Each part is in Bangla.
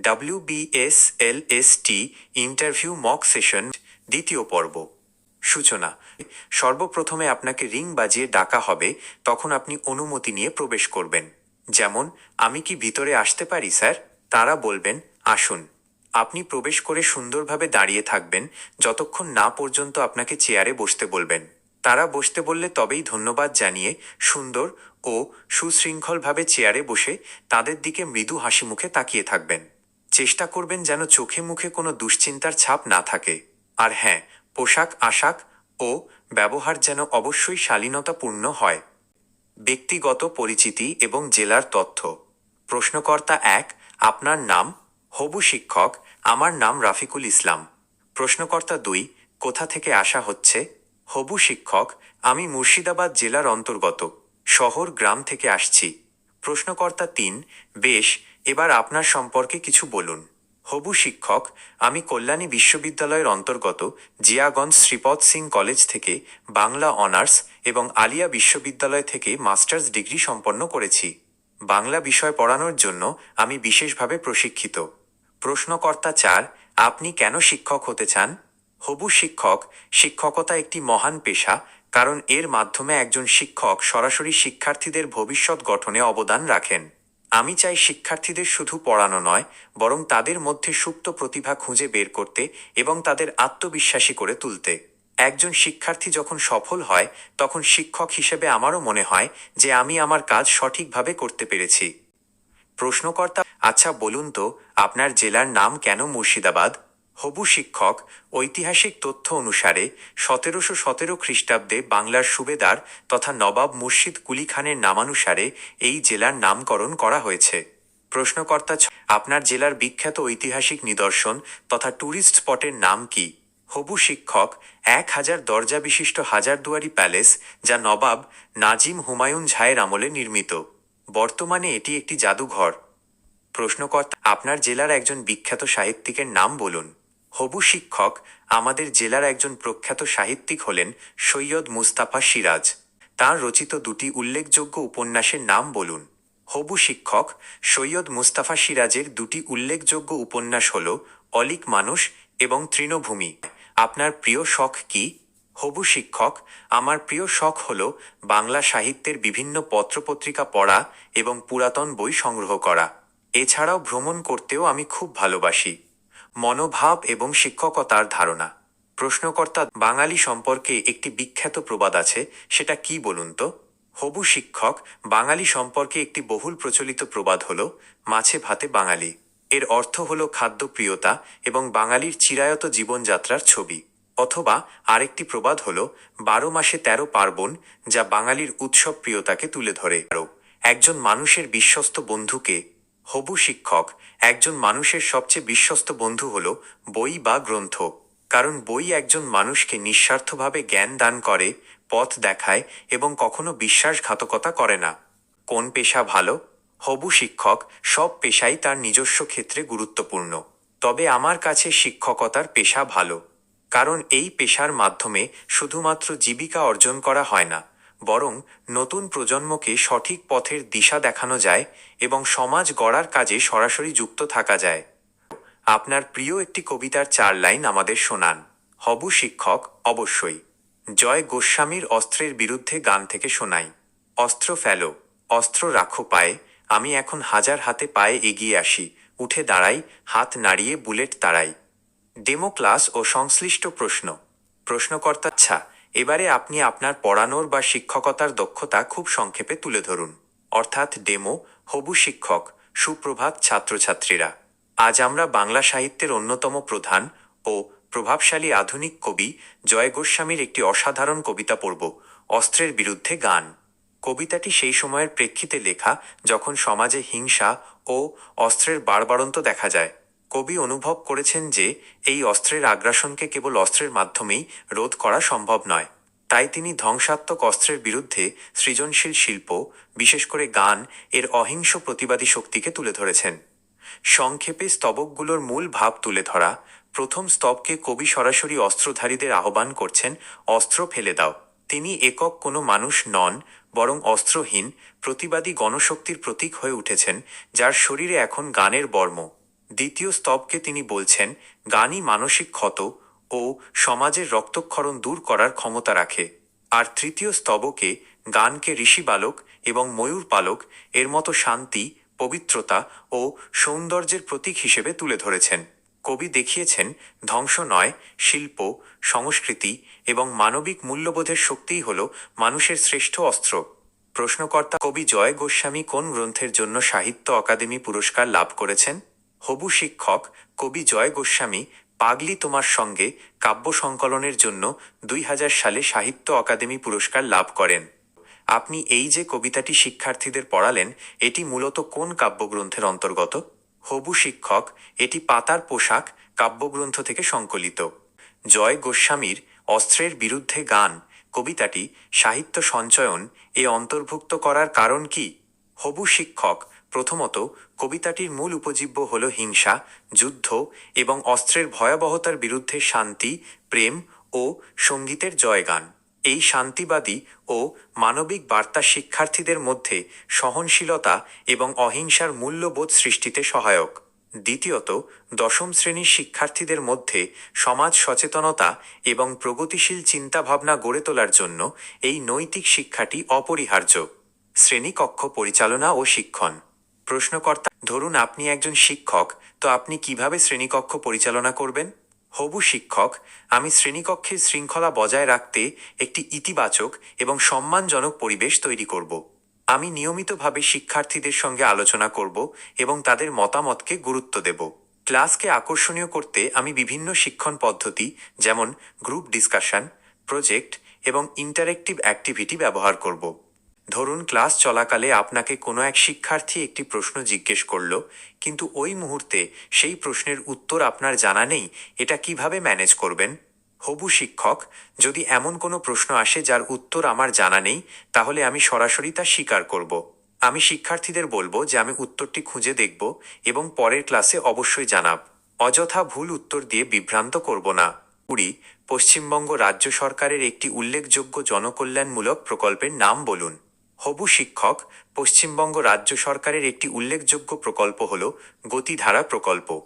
ডাব্লিউবিএসএলএসটি ইন্টারভিউ মক সেশন দ্বিতীয় পর্ব। সূচনা। সর্বপ্রথমে আপনাকে রিং বাজিয়ে ডাকা হবে, তখন আপনি অনুমতি নিয়ে প্রবেশ করবেন। যেমন, আমি কি ভিতরে আসতে পারি, স্যার? তারা বলবেন, আসুন। আপনি প্রবেশ করে সুন্দরভাবে দাঁড়িয়ে থাকবেন, যতক্ষণ না পর্যন্ত আপনাকে চেয়ারে বসতে বলবেন। তারা বসতে বললে তবেই ধন্যবাদ জানিয়ে সুন্দর ও সুশৃঙ্খলভাবে চেয়ারে বসে তাদের দিকে মৃদু হাসি মুখে তাকিয়ে থাকবেন। চেষ্টা করবেন যেন চোখে মুখে কোনো দুশ্চিন্তার ছাপ না থাকে। আর হ্যাঁ পোশাক, আশাক ও ব্যবহার যেন অবশ্যই শালীনতাপূর্ণ হয়। ব্যক্তিগত পরিচিতি এবং জেলার তথ্য। প্রশ্নকর্তা এক, আপনার নাম? হবু শিক্ষক, আমার নাম রাফিকুল ইসলাম। প্রশ্নকর্তা দুই, কোথা থেকে আসা হচ্ছে? হবু শিক্ষক, আমি মুর্শিদাবাদ জেলার অন্তর্গত, শহর গ্রাম থেকে আসছি। প্রশ্নকর্তা তিন, বেশ এবার আপনার সম্পর্কে কিছু বলুন। হবু শিক্ষক, আমি কল্যাণী বিশ্ববিদ্যালয়ের অন্তর্গত জিয়াগঞ্জ শ্রীপদ সিং কলেজ থেকে বাংলা অনার্স এবং আলিয়া বিশ্ববিদ্যালয় থেকে মাস্টার্স ডিগ্রি সম্পন্ন করেছি। বাংলা বিষয় পড়ানোর জন্য আমি বিশেষভাবে প্রশিক্ষিত। প্রশ্নকর্তা চার, আপনি কেন শিক্ষক হতে চান? হবু শিক্ষক, শিক্ষকতা একটি মহান পেশা, কারণ এর মাধ্যমে একজন শিক্ষক সরাসরি শিক্ষার্থীদের ভবিষ্যৎ গঠনে অবদান রাখেন। আমি চাই শিক্ষার্থীদের শুধু পড়ানো নয়, বরং তাদের মধ্যে সুপ্ত প্রতিভা খুঁজে বের করতে এবং তাদের আত্মবিশ্বাসী করে তুলতে। একজন শিক্ষার্থী যখন সফল হয়, তখন শিক্ষক হিসেবে আমারও মনে হয় যে আমি আমার কাজ সঠিকভাবে করতে পেরেছি। প্রশ্নকর্তা আচ্ছা বলুন তো, আপনার জেলার নাম কেন মুর্শিদাবাদ? হবু শিক্ষক, ঐতিহাসিক তথ্য অনুসারে সতেরোশো সতেরো খ্রিস্টাব্দে বাংলার সুবেদার তথা নবাব মুর্শিদ কুলি খানের নামানুসারে এই জেলার নামকরণ করা হয়েছে। প্রশ্নকর্তা আপনার জেলার বিখ্যাত ঐতিহাসিক নিদর্শন তথা ট্যুরিস্ট স্পটের নাম কি? হবু শিক্ষক, এক হাজার দরজা বিশিষ্ট হাজারদুয়ারি প্যালেস যা নবাব নাজিম হুমায়ুন ঝায়ের আমলে নির্মিত। বর্তমানে এটি একটি জাদুঘর। প্রশ্নকর্তা, আপনার জেলার একজন বিখ্যাত সাহিত্যিকের নাম বলুন। হবু শিক্ষক আমাদের জেলার একজন প্রখ্যাত সাহিত্যিক হলেন সৈয়দ মুস্তাফা সিরাজ। তার রচিত দুটি উল্লেখযোগ্য উপন্যাসের নাম বলুন। হবু শিক্ষক সৈয়দ মুস্তাফা সিরাজের দুটি উল্লেখযোগ্য উপন্যাস হল অলিক মানুষ এবং তৃণভূমি। আপনার প্রিয় শখ কি? হবু শিক্ষক, আমার প্রিয় শখ হল বাংলা সাহিত্যের বিভিন্ন পত্রপত্রিকা পড়া এবং পুরাতন বই সংগ্রহ করা। এছাড়াও ভ্রমণ করতেও আমি খুব ভালোবাসি। মনোভাব এবং শিক্ষকতার ধারণা। প্রশ্নকর্তা বাঙালি সম্পর্কে একটি বিখ্যাত প্রবাদ আছে, সেটা কি বলুন তো? হবু শিক্ষক, বাঙালি সম্পর্কে একটি বহুল প্রচলিত প্রবাদ হল, মাছে ভাতে বাঙালি। এর অর্থ হল খাদ্যপ্রিয়তা এবং বাঙালির চিরায়ত জীবনযাত্রার ছবি। অথবা আরেকটি প্রবাদ হল, বারো মাসে তেরো পার্বণ, যা বাঙালির উৎসব প্রিয়তাকে তুলে ধরে। একজন মানুষের বিশ্বস্ত বন্ধুকে হবু শিক্ষক একজন মানুষের সবচেয়ে বিশ্বস্ত বন্ধু হল বই বা গ্রন্থ। কারণ বই একজন মানুষকে নিঃস্বার্থভাবে জ্ঞান দান করে, পথ দেখায় এবং কখনো বিশ্বাসঘাতকতা করে না। কোন পেশা ভালো? হবু শিক্ষক সব পেশাই তার নিজস্ব ক্ষেত্রে গুরুত্বপূর্ণ। তবে আমার কাছে শিক্ষকতার পেশা ভালো। কারণ এই পেশার মাধ্যমে শুধুমাত্র জীবিকা অর্জন করা হয় না। বরং নতুন প্রজন্মকে সঠিক পথের দিশা দেখানো যায় এবং সমাজ গড়ার কাজে সরাসরি যুক্ত থাকা যায়। আপনার প্রিয় একটি কবিতার চার লাইন আমাদের শোনান। হবু শিক্ষক, অবশ্যই। জয় গোস্বামীর অস্ত্রের বিরুদ্ধে গান থেকে শোনাই। অস্ত্র ফেলো, অস্ত্র রাখো পায়ে, আমি এখন হাজার হাতে পায়ে এগিয়ে আসি, উঠে দাঁড়াই, হাত নাড়িয়ে বুলেট তাড়াই। ডেমো ক্লাস ও সংশ্লিষ্ট প্রশ্ন। প্রশ্নকর্তা আচ্ছা এবারে আপনি আপনার পড়ানোর বা শিক্ষকতার দক্ষতা খুব সংক্ষেপে তুলে ধরুন। অর্থাৎ ডেমো, হবু শিক্ষক, সুপ্রভাত ছাত্রছাত্রীরা। আজ আমরা বাংলা সাহিত্যের অন্যতম প্রধান ও প্রভাবশালী আধুনিক কবি জয় গোস্বামীর একটি অসাধারণ কবিতা পড়ব, অস্ত্রের বিরুদ্ধে গান। কবিতাটি সেই সময়ের প্রেক্ষিতে লেখা যখন সমাজে হিংসা ও অস্ত্রের বাড়বাড়ন্ত দেখা যায়। কবি অনুভব করেছেন যে, এই অস্ত্রের আগ্রাসনকে কেবল অস্ত্রের মাধ্যমেই রোধ করা সম্ভব নয়। তাই তিনি ধ্বংসাত্মক অস্ত্রের বিরুদ্ধে সৃজনশীল শিল্প, বিশেষ করে গান, এর অহিংস প্রতিবাদী শক্তিকে তুলে ধরেছেন। সংক্ষেপে স্তবকগুলোর মূল ভাব তুলে ধরা, প্রথম স্তবকে কবি সরাসরি অস্ত্রধারীদের আহ্বান করছেন, অস্ত্র ফেলে দাও। তিনি একক কোনো মানুষ নন, বরং অস্ত্রহীন, প্রতিবাদী গণশক্তির প্রতীক হয়ে উঠেছেন, যার শরীরে এখন গানের বর্ম। দ্বিতীয় স্তবকে তিনি বলছেন, গানই মানসিক ক্ষত ও সমাজের রক্তক্ষরণ দূর করার ক্ষমতা রাখে। আর তৃতীয় স্তবকে গানকে ঋষি বালক এবং ময়ূর পালক এর মতো শান্তি, পবিত্রতা ও সৌন্দর্যের প্রতীক হিসেবে তুলে ধরেছেন। কবি দেখিয়েছেন, ধ্বংস নয়, শিল্প, সংস্কৃতি এবং মানবিক মূল্যবোধের শক্তিই হল মানুষের শ্রেষ্ঠ অস্ত্র। প্রশ্নকর্তা কবি জয় গোস্বামী কোন গ্রন্থের জন্য সাহিত্য অকাদেমি পুরস্কার লাভ করেছেন? হবু শিক্ষক কবি জয় গোস্বামী পাগলি তোমার সঙ্গে কাব্য সংকলনের জন্য দুই হাজার সালে সাহিত্য অকাদেমি পুরস্কার লাভ করেন। আপনি এই যে কবিতাটি শিক্ষার্থীদের পড়ালেন, এটি মূলত কোন কাব্যগ্রন্থের অন্তর্গত? হবু শিক্ষক, এটি পাতার পোশাক, কাব্যগ্রন্থ থেকে সংকলিত। জয় গোস্বামীর অস্ত্রের বিরুদ্ধে গান, কবিতাটি সাহিত্য সঞ্চয়ন, এ অন্তর্ভুক্ত করার কারণ কি? হবু শিক্ষক প্রথমত কবিতাটির মূল উপজীব্য হল হিংসা, যুদ্ধ এবং অস্ত্রের ভয়াবহতার বিরুদ্ধে শান্তি, প্রেম ও সঙ্গীতের জয়গান। এই শান্তিবাদী ও মানবিক বার্তা শিক্ষার্থীদের মধ্যে সহনশীলতা এবং অহিংসার মূল্যবোধ সৃষ্টিতে সহায়ক। দ্বিতীয়ত, দশম শ্রেণির শিক্ষার্থীদের মধ্যে সমাজ সচেতনতা এবং প্রগতিশীল চিন্তাভাবনা গড়ে তোলার জন্য এই নৈতিক শিক্ষাটি অপরিহার্য। শ্রেণীকক্ষ পরিচালনা ও শিক্ষণ। প্রশ্নকর্তা, ধরুন আপনি একজন শিক্ষক, তো আপনি কীভাবে শ্রেণীকক্ষ পরিচালনা করবেন? হবু শিক্ষক, আমি শ্রেণীকক্ষের শৃঙ্খলা বজায় রাখতে একটি ইতিবাচক এবং সম্মানজনক পরিবেশ তৈরি করব। আমি নিয়মিতভাবে শিক্ষার্থীদের সঙ্গে আলোচনা করব এবং তাদের মতামতকে গুরুত্ব দেব। ক্লাসকে আকর্ষণীয় করতে আমি বিভিন্ন শিক্ষণ পদ্ধতি, যেমন গ্রুপ ডিসকাশন, প্রজেক্ট এবং ইন্টারেক্টিভ অ্যাক্টিভিটি ব্যবহার করব। ধরুন, ক্লাস চলাকালে আপনাকে কোনো এক শিক্ষার্থী একটি প্রশ্ন জিজ্ঞেস করল, কিন্তু ওই মুহূর্তে সেই প্রশ্নের উত্তর আপনার জানা নেই, এটা কীভাবে ম্যানেজ করবেন? হবু শিক্ষক, যদি এমন কোনো প্রশ্ন আসে যার উত্তর আমার জানা নেই, তাহলে আমি সরাসরি তা স্বীকার করব। আমি শিক্ষার্থীদের বলব যে আমি উত্তরটি খুঁজে দেখব এবং পরের ক্লাসে অবশ্যই জানাব। অযথা ভুল উত্তর দিয়ে বিভ্রান্ত করব না। কুড়ি, পশ্চিমবঙ্গ রাজ্য সরকারের একটি উল্লেখযোগ্য জনকল্যাণমূলক প্রকল্পের নাম বলুন। হবু শিক্ষক, পশ্চিমবঙ্গ রাজ্য সরকারের একটি উল্লেখযোগ্য প্রকল্প হল গতিধারা প্রকল্প।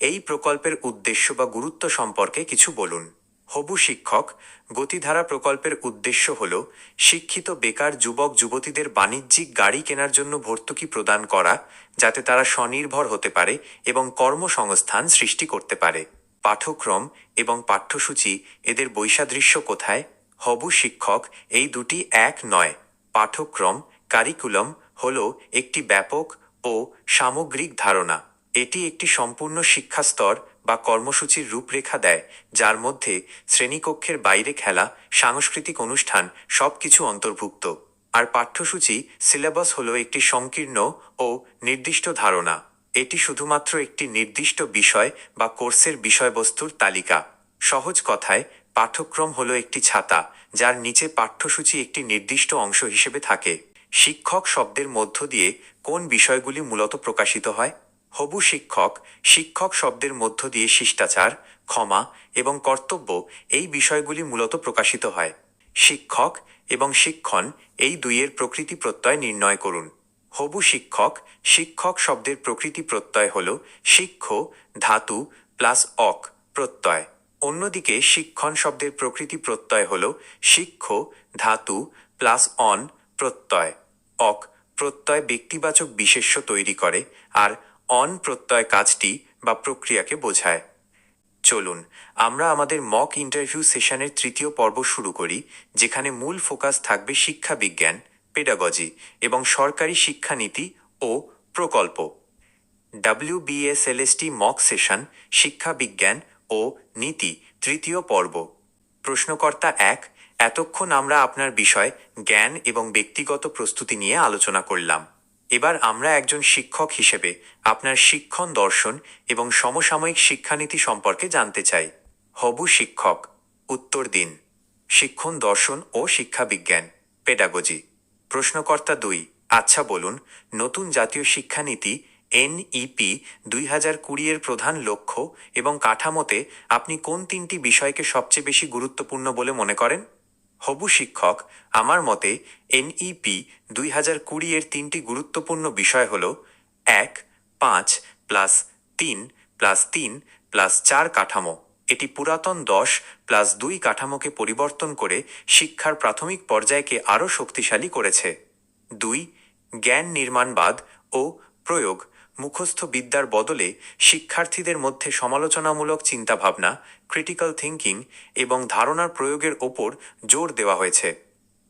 এই প্রকল্পের উদ্দেশ্য বা গুরুত্ব সম্পর্কে কিছু বলুন। হবু শিক্ষক, গতিধারা প্রকল্পের উদ্দেশ্য হল শিক্ষিত বেকার যুবক যুবতীদের বাণিজ্যিক গাড়ি কেনার জন্য ভর্তুকি প্রদান করা, যাতে তারা স্বনির্ভর হতে পারে এবং কর্মসংস্থান সৃষ্টি করতে পারে। পাঠ্যক্রম এবং পাঠ্যসূচি, এদের বৈসাদৃশ্য কোথায়? হবু শিক্ষক, এই দুটি এক নয়। পাঠ্যক্রম কারিকুলাম হল একটি ব্যাপক ও সামগ্রিক ধারণা। এটি একটি সম্পূর্ণ শিক্ষাস্তর বা কর্মসূচির রূপরেখা দেয়, যার মধ্যে শ্রেণীকক্ষের বাইরে খেলা, সাংস্কৃতিক অনুষ্ঠান সবকিছু অন্তর্ভুক্ত। আর পাঠ্যসূচি সিলেবাস হল একটি সংকীর্ণ ও নির্দিষ্ট ধারণা। এটি শুধুমাত্র একটি নির্দিষ্ট বিষয় বা কোর্সের বিষয়বস্তুর তালিকা। সহজ কথায় পাঠ্যক্রম হলো একটি ছাতা, যার নিচে পাঠ্যসূচি একটি নির্দিষ্ট অংশ হিসেবে থাকে। শিক্ষক শব্দের মধ্য দিয়ে কোন বিষয়গুলি মূলত প্রকাশিত হয়? হবু শিক্ষক শিক্ষক শব্দের মধ্য দিয়ে শিষ্টাচার, ক্ষমা এবং কর্তব্য এই বিষয়গুলি মূলত প্রকাশিত হয়। শিক্ষক এবং শিক্ষণ এই দুইয়ের প্রকৃতি প্রত্যয় নির্ণয় করুন। হবু শিক্ষক শিক্ষক শব্দের প্রকৃতি প্রত্যয় হল শিক্ষ, ধাতু, প্লাস অক, প্রত্যয়। অন্যদিকে শিক্ষণ শব্দের প্রকৃতি প্রত্যয় হল শিক্ষ, ধাতু, প্লাস অন, প্রত্যয়। অক, প্রত্যয় ব্যক্তিবাচক বিশেষ্য তৈরি করে, আর অন প্রত্যয় কাজটি বা প্রক্রিয়াকে বোঝায়। চলুন, আমরা আমাদের মক ইন্টারভিউ সেশনের তৃতীয় পর্ব শুরু করি, যেখানে মূল ফোকাস থাকবে শিক্ষা বিজ্ঞান, পেডাগজি এবং সরকারি শিক্ষানীতি ও প্রকল্প। ডাব্লিউ বিএসএলএসটি মক সেশন, শিক্ষা বিজ্ঞান ও নীতি, তৃতীয় পর্ব। প্রশ্নকর্তা এক, এতক্ষণ আমরা আপনার বিষয়, জ্ঞান এবং ব্যক্তিগত প্রস্তুতি নিয়ে আলোচনা করলাম। এবার আমরা একজন শিক্ষক হিসেবে আপনার শিক্ষণ দর্শন এবং সমসাময়িক শিক্ষানীতি সম্পর্কে জানতে চাই। হবু শিক্ষক, উত্তর দিন। শিক্ষণ দর্শন ও শিক্ষাবিজ্ঞান পেডাগজি। প্রশ্নকর্তা দুই আচ্ছা বলুন, নতুন জাতীয় শিক্ষানীতি এনইপি দুই হাজার কুড়ি এর প্রধান লক্ষ্য এবং কাঠামোতে আপনি কোন তিনটি বিষয়কে সবচেয়ে বেশি গুরুত্বপূর্ণ বলে মনে করেন? হবু শিক্ষক, আমার মতে এনইপি দুই হাজার কুড়ি এর তিনটি গুরুত্বপূর্ণ বিষয় হল, এক, পাঁচ, প্লাস তিন প্লাস তিন, প্লাস চার কাঠামো। এটি পুরাতন দশ প্লাস দুই কাঠামোকে পরিবর্তন করে শিক্ষার প্রাথমিক পর্যায়কে আরও শক্তিশালী করেছে। দুই, জ্ঞান নির্মাণবাদ ও প্রয়োগ। মুখস্থ বিদ্যার বদলে শিক্ষার্থীদের মধ্যে সমালোচনামূলক চিন্তাভাবনা ক্রিটিক্যাল থিঙ্কিং এবং ধারণার প্রয়োগের ওপর জোর দেওয়া হয়েছে।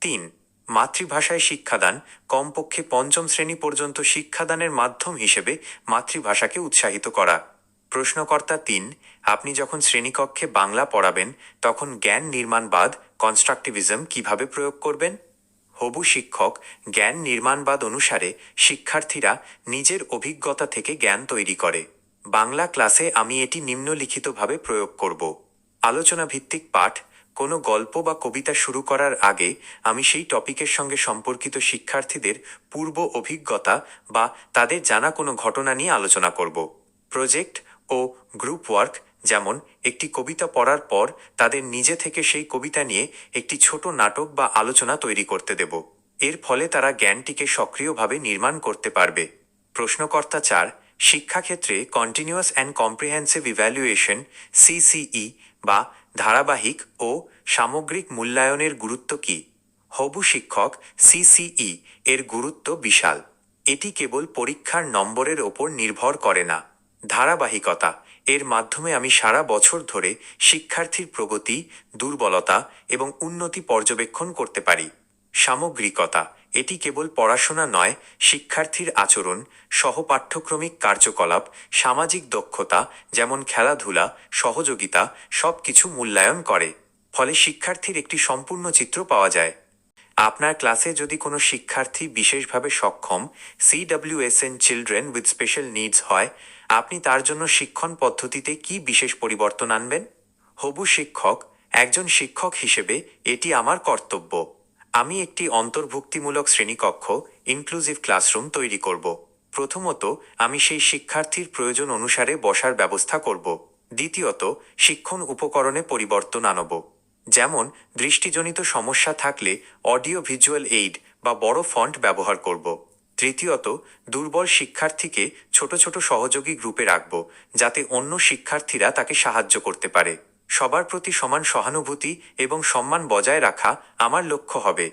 তিন, মাতৃভাষায় শিক্ষাদান কমপক্ষে পঞ্চম শ্রেণি পর্যন্ত শিক্ষাদানের মাধ্যম হিসেবে মাতৃভাষাকে উৎসাহিত করা। প্রশ্নকর্তা তিন, আপনি যখন শ্রেণীকক্ষে বাংলা পড়াবেন, তখন জ্ঞান নির্মাণবাদ কনস্ট্রাকটিভিজম কীভাবে প্রয়োগ করবেন? হবু শিক্ষক জ্ঞান নির্মাণবাদ অনুসারে শিক্ষার্থীরা নিজের অভিজ্ঞতা থেকে জ্ঞান তৈরি করে। বাংলা ক্লাসে আমি এটি নিম্নলিখিতভাবে প্রয়োগ করব। আলোচনা ভিত্তিক পাঠ, কোনো গল্প বা কবিতা শুরু করার আগে আমি সেই টপিকের সঙ্গে সম্পর্কিত শিক্ষার্থীদের পূর্ব অভিজ্ঞতা বা তাদের জানা কোনো ঘটনা নিয়ে আলোচনা করব। প্রজেক্ট ও গ্রুপ ওয়ার্ক যেমন, একটি কবিতা পড়ার পর তাদের নিজে থেকে সেই কবিতা নিয়ে একটি ছোট নাটক বা আলোচনা তৈরি করতে দেব। এর ফলে তারা জ্ঞানটিকে সক্রিয়ভাবে নির্মাণ করতে পারবে। প্রশ্নকর্তা চার, শিক্ষাক্ষেত্রে continuous and comprehensive evaluation CCE বা ধারাবাহিক ও সামগ্রিক মূল্যায়নের গুরুত্ব কী? হবু শিক্ষক সিসিই এর গুরুত্ব বিশাল। এটি কেবল পরীক্ষার নম্বরের ওপর নির্ভর করে না। ধারাবাহিকতা। এর মাধ্যমে আমি সারা বছর ধরে শিক্ষার্থীর প্রগতি, দুর্বলতা এবং উন্নতি পর্যবেক্ষণ করতে পারি। সামগ্রিকতা, এটি কেবল পড়াশোনা নয়, শিক্ষার্থীর আচরণ, সহপাঠ্যক্রমিক কার্যকলাপ, সামাজিক দক্ষতা যেমন খেলাধুলা, সহযোগিতা সব কিছু মূল্যায়ন করে। ফলে শিক্ষার্থীর একটি সম্পূর্ণ চিত্র পাওয়া যায়। আপনার ক্লাসে যদি কোনো শিক্ষার্থী বিশেষভাবে সক্ষম CWSN children with special needs হয় আপনি তার জন্য শিক্ষণ পদ্ধতিতে কি বিশেষ পরিবর্তন আনবেন? হবু শিক্ষক, একজন শিক্ষক হিসেবে এটি আমার কর্তব্য। আমি একটি অন্তর্ভুক্তিমূলক শ্রেণীকক্ষ ইনক্লুসিভ ক্লাসরুম তৈরি করব। প্রথমত, আমি সেই শিক্ষার্থীর প্রয়োজন অনুসারে বসার ব্যবস্থা করব। দ্বিতীয়ত, শিক্ষণ উপকরণে পরিবর্তন আনব। যেমন, দৃষ্টিজনিত সমস্যা থাকলে অডিও ভিজুয়াল এইড বা বড় ফন্ট ব্যবহার করব। তৃতীয়ত, দুর্বল শিক্ষার্থীকে ছোট ছোট সহযোগী গ্রুপে রাখব, যাতে অন্য শিক্ষার্থীরা তাকে সাহায্য করতে পারে। সবার প্রতি সমান সহানুভূতি এবং সম্মান বজায় রাখা আমার লক্ষ্য হবে।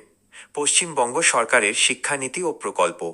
পশ্চিমবঙ্গ সরকারের শিক্ষানীতি ও প্রকল্প।